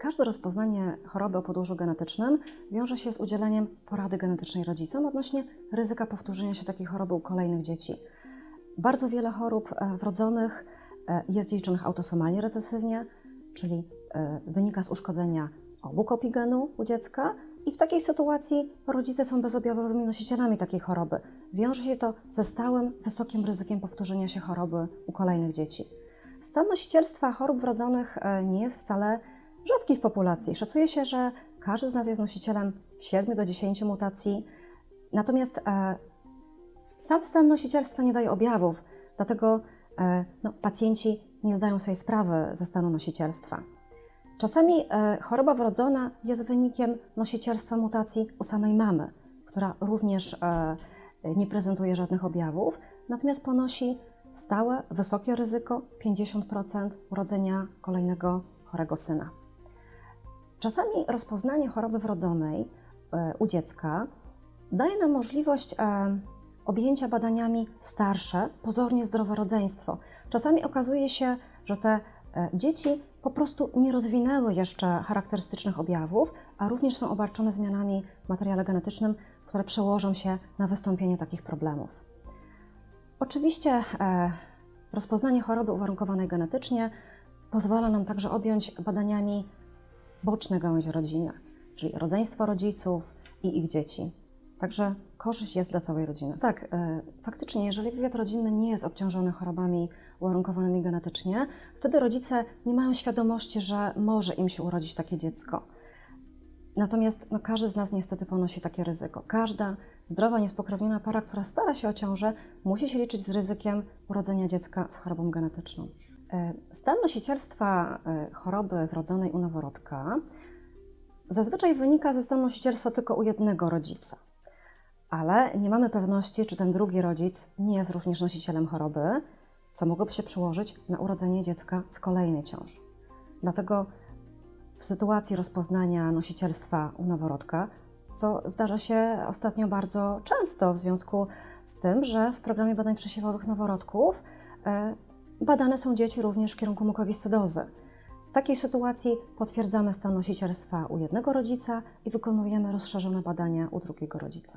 Każde rozpoznanie choroby o podłożu genetycznym wiąże się z udzieleniem porady genetycznej rodzicom odnośnie ryzyka powtórzenia się takiej choroby u kolejnych dzieci. Bardzo wiele chorób e, wrodzonych e, jest dziedziczonych autosomalnie recesywnie, czyli e, wynika z uszkodzenia obu kopii genu u dziecka i w takiej sytuacji rodzice są bezobjawowymi nosicielami takiej choroby. Wiąże się to ze stałym, wysokim ryzykiem powtórzenia się choroby u kolejnych dzieci. Stan nosicielstwa chorób wrodzonych nie jest wcale rzadki w populacji. Szacuje się, że każdy z nas jest nosicielem 7 do 10 mutacji. Natomiast e, sam stan nosicielstwa nie daje objawów, dlatego e, no, pacjenci nie zdają sobie sprawy ze stanu nosicielstwa. Czasami e, choroba wrodzona jest wynikiem nosicielstwa mutacji u samej mamy, która również e, nie prezentuje żadnych objawów, natomiast ponosi stałe, wysokie ryzyko 50% urodzenia kolejnego chorego syna. Czasami rozpoznanie choroby wrodzonej e, u dziecka daje nam możliwość e, objęcia badaniami starsze, pozornie zdrowe rodzeństwo. Czasami okazuje się, że te e, dzieci po prostu nie rozwinęły jeszcze charakterystycznych objawów, a również są obarczone zmianami w materiale genetycznym, które przełożą się na wystąpienie takich problemów. Oczywiście rozpoznanie choroby uwarunkowanej genetycznie pozwala nam także objąć badaniami boczne gałęzie rodziny, czyli rodzeństwo rodziców i ich dzieci. Także korzyść jest dla całej rodziny. Tak, e, faktycznie, jeżeli wywiad rodzinny nie jest obciążony chorobami uwarunkowanymi genetycznie, wtedy rodzice nie mają świadomości, że może im się urodzić takie dziecko. Natomiast no, każdy z nas niestety ponosi takie ryzyko. Każda zdrowa, niespokrewniona para, która stara się o ciążę, musi się liczyć z ryzykiem urodzenia dziecka z chorobą genetyczną. E, Stan nosicielstwa e, choroby wrodzonej u noworodka zazwyczaj wynika ze stanu nosicielstwa tylko u jednego rodzica. Ale nie mamy pewności, czy ten drugi rodzic nie jest również nosicielem choroby, co mogłoby się przełożyć na urodzenie dziecka z kolejnej ciąży. Dlatego w sytuacji rozpoznania nosicielstwa u noworodka, co zdarza się ostatnio bardzo często w związku z tym, że w programie badań przesiewowych noworodków e, badane są dzieci również w kierunku mukowiscydozy. W takiej sytuacji potwierdzamy stan nosicielstwa u jednego rodzica i wykonujemy rozszerzone badania u drugiego rodzica.